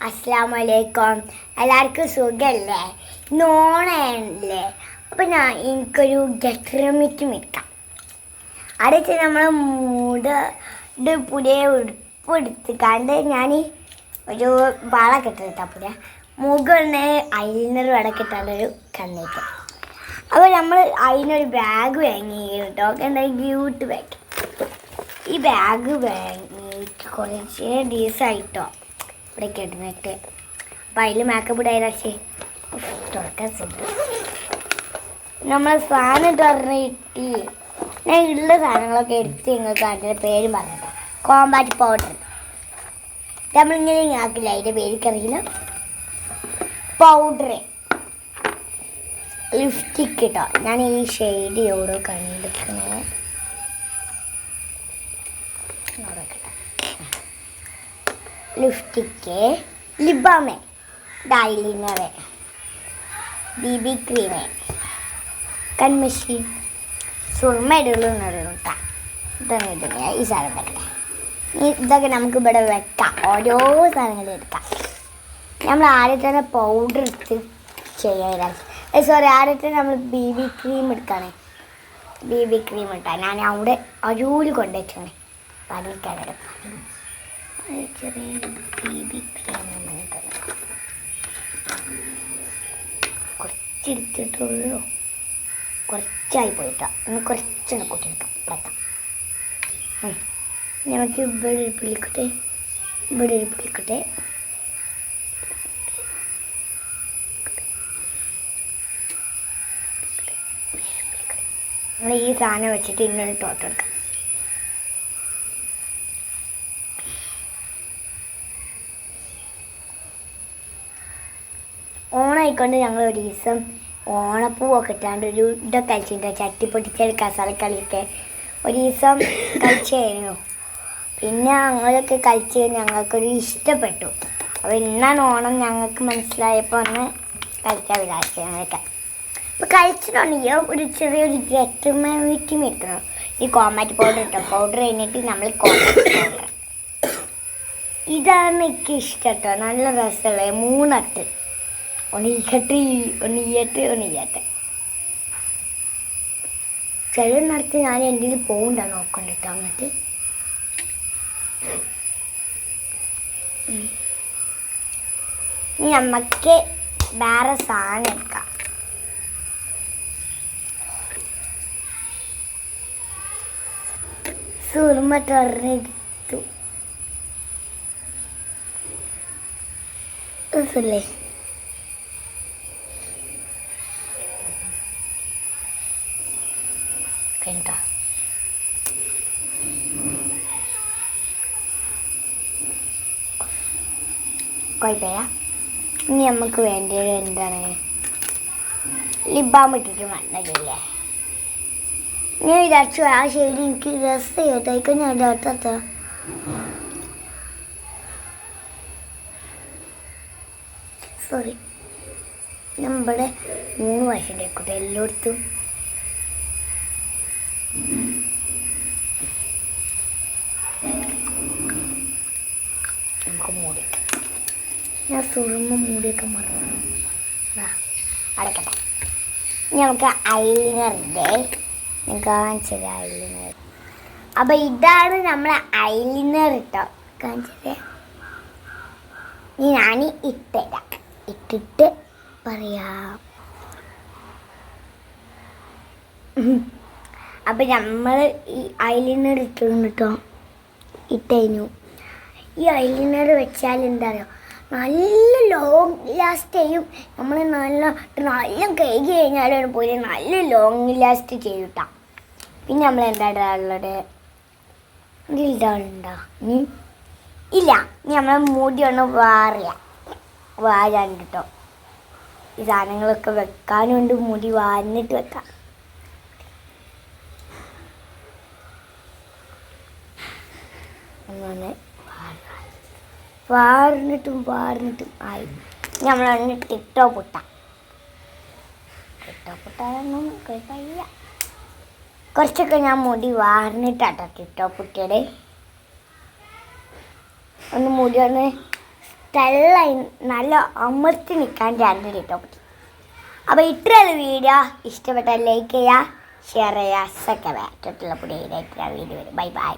അസ്സാം എല്ലാവർക്കും സുഖമല്ലേ നോണല്ലേ അപ്പം ഞാൻ എനിക്കൊരു ഗട്ടറമിറ്റ് മിക്കാം അടുത്ത് നമ്മൾ മൂട് പുതിയ ഉടുപ്പ് എടുത്തിക്കാണ്ട് ഞാൻ ഒരു വള കെട്ടിട്ടാ പുതിയ മുകളിന് ഐലൈനർ വടക്കിട്ടാണ്ടൊരു കണ്ണേക്ക് അപ്പോൾ നമ്മൾ അതിനൊരു ബാഗ് വാങ്ങി കേട്ടോ എന്തായാലും ഗ്യൂട്ട് ബാഗ് ഈ ബാഗ് വാങ്ങി കുറച്ച് ദിവസമായിട്ടോ ഇവിടെ കിടന്നിട്ട് അപ്പം അതിൽ മേക്കപ്പ് ഇടായി തുറക്കാൻ സുഖം നമ്മൾ സാധനം തുറന്നിട്ട് ഞാൻ ഉള്ള സാധനങ്ങളൊക്കെ എടുത്ത് നിങ്ങൾക്ക് അതിന്റെ പേര് പറഞ്ഞത് കോമ്പാറ്റ് പൗഡർ നമ്മളിങ്ങനെ ആക്കില്ല അതിന്റെ പേരിക്കറിയില്ല പൗഡർ ലിപ്സ്റ്റിക് കേട്ടോ ഞാൻ ഈ ഷെയ്ഡ് എവിടെ കണ്ടിരിക്കണേ. Lipstick lip balm eyeliner B B cream കൺമിഷി സുർമ ഇതൊന്നും ഇടുന്നില്ല ഈ സാധനം വെക്കട്ടെ ഇതൊക്കെ നമുക്ക് ഇവിടെ വെക്കാം. ഓരോ സാധനങ്ങൾ എടുക്കാം. നമ്മൾ ആദ്യം തന്നെ പൗഡർ എടുത്ത് ചെയ്യാൻ സോറി ആദ്യം നമ്മൾ ബി ബി ക്രീം എടുക്കുകയാണ് ബി ബി ക്രീം ഇട്ടാൽ ഞാൻ അവിടെ അരൂൽ കൊണ്ടുവച്ചാണ് പണിക്കാരുടെ പണി ചെറിയ ബേബി ക്രീമാണ് ക്രീം കുറച്ചെടുത്തിട്ടുള്ളൂ. കുറച്ചായി പോയിട്ടാ. ഒന്ന് കുറച്ചൊന്ന് കൂട്ടിയെടുക്കാം. നമുക്ക് ഇവിടെ ഒരു പിടിക്കട്ടെ ഇവിടെ ഒരു പിടിക്കട്ടെ നമ്മൾ ഈ സാധനം വെച്ചിട്ട് ഇന്നൊരു ടോട്ടെടുക്കാം ഓണായിക്കൊണ്ട് ഞങ്ങൾ ഒരു ദിവസം ഓണപ്പൂവൊക്കെ ഇട്ടാണ്ട് ഒരു ഇതൊക്കെ കളിച്ചിട്ടുണ്ട് ചട്ടിപ്പൊട്ടിച്ച കസാലക്കളിയൊക്കെ ഒരു ദിവസം കളിച്ചായിരുന്നു പിന്നെ ഞങ്ങളൊക്കെ കളിച്ച് ഞങ്ങൾക്കൊരു ഇഷ്ടപ്പെട്ടു. അപ്പോൾ ഇന്നാണ് ഓണം ഞങ്ങൾക്ക് മനസ്സിലായപ്പോൾ ഒന്ന് കളിക്കാൻ വിചാരിച്ചു ഞങ്ങളൊക്കെ. അപ്പോൾ കളിച്ചിട്ടുണ്ടെങ്കിൽ ഒരു ചെറിയൊരു ഗെറ്റുമാറ്റി വെക്കണം ഈ കോമാറ്റ് പൗഡർ ഇട്ടോ? പൗഡർ കഴിഞ്ഞിട്ട് നമ്മൾ കോമാറ്റ് ഇതാണ് എനിക്ക് ഇഷ്ടം കേട്ടോ. നല്ല രസമുള്ളത് മൂന്നട്ട്. ഒണിക്കട്ട് ഒണിയട്ട് ഒണിയട്ട് ചില നടത്ത് ഞാൻ എന്റെ പോകണ്ട നോക്കണ്ടിട്ട് അങ്ങോട്ട്. ഇനി നമുക്ക് വേറെ സാധനം എടുക്കാം. സുറുമ തുറന്നെടുത്തു രസല്ലേ കഴിഞ്ഞിട്ടോ കുഴപ്പമില്ല. ഇനി നമുക്ക് വേണ്ടത് എന്താണ്? ലിബാം ഇട്ടിട്ട് വേണ്ടതില്ലേ ഞാൻ വിചാരിച്ചു ആ ശൈലി എനിക്ക് രസം ചെയ്യട്ടേക്ക് ഞാൻ ഇടാത്ത സോറി നമ്മുടെ മൂന്ന് വയസ്സിന്റെ കുട്ടി എല്ലായിടത്തും നമുക്ക് മൂടിക്കാം ഞാൻ സുറുമ മൂടിയൊക്കെ മറന്നു. അടക്കട്ടെ. ഇനി നമുക്ക് ഐലിനറിന്റെ കാണിച്ചത് ഐലിനർ അപ്പോൾ ഇതാണ് നമ്മളെ ഐലിനർ ഇട്ടോ കാണിച്ചത്. ഞാൻ ഇട്ടരാം. ഇട്ടിട്ട് പറയാം. അപ്പം നമ്മൾ ഈ ഐലിനർ ഇട്ടിട്ടുണ്ട് കേട്ടോ ഇട്ടു ഈ ഐലിനർ വെച്ചാൽ എന്താ പറയുക നല്ല ലോങ് ലാസ്റ്റ് ചെയ്യും. നമ്മൾ നല്ല നല്ല കഴുകി കഴിഞ്ഞാലും പോയി നല്ല ലോങ് ലാസ്റ്റ് ചെയ്യൂട്ടാ. പിന്നെ നമ്മൾ എന്താ ഇടാറുള്ളത് ഇടാറുണ്ടോ ഇല്ല ഇനി നമ്മളെ മൂടി ഒന്ന് വാറിയ. വാരാണ്ട് കേട്ടോ ഈ സാധനങ്ങളൊക്കെ വെക്കാനുണ്ട് മുടി വാരിഞ്ഞിട്ട് വെക്കാം. അങ്ങനെ വാർന്നിട്ടും വാർന്നിട്ടും ആയി. നമ്മൾ നമ്മളൊന്ന് ടിക്ടോ പുട്ട. ടിക്ടോ പുട്ടാതൊന്നും കഴിക്കില്ല കുറച്ചൊക്കെ ഞാൻ മുടി വാർന്നിട്ടാട്ടോ ടിക്ടോ പുട്ടയുടെ ഒന്ന് മുടി ഒന്ന് സ്റ്റെല്ലായി നല്ല അമർത്തി നിൽക്കാൻ രണ്ട് കിട്ടും അപ്പോൾ ഇത്രയുള്ള വീഡിയോ. ഇഷ്ടപ്പെട്ടാൽ ലൈക്ക് ചെയ്യുക ഷെയർ ചെയ്യുക സൊക്കെ വേറെ തൊട്ടുള്ള പുതിയ വീഡിയോ വരും. Bye bye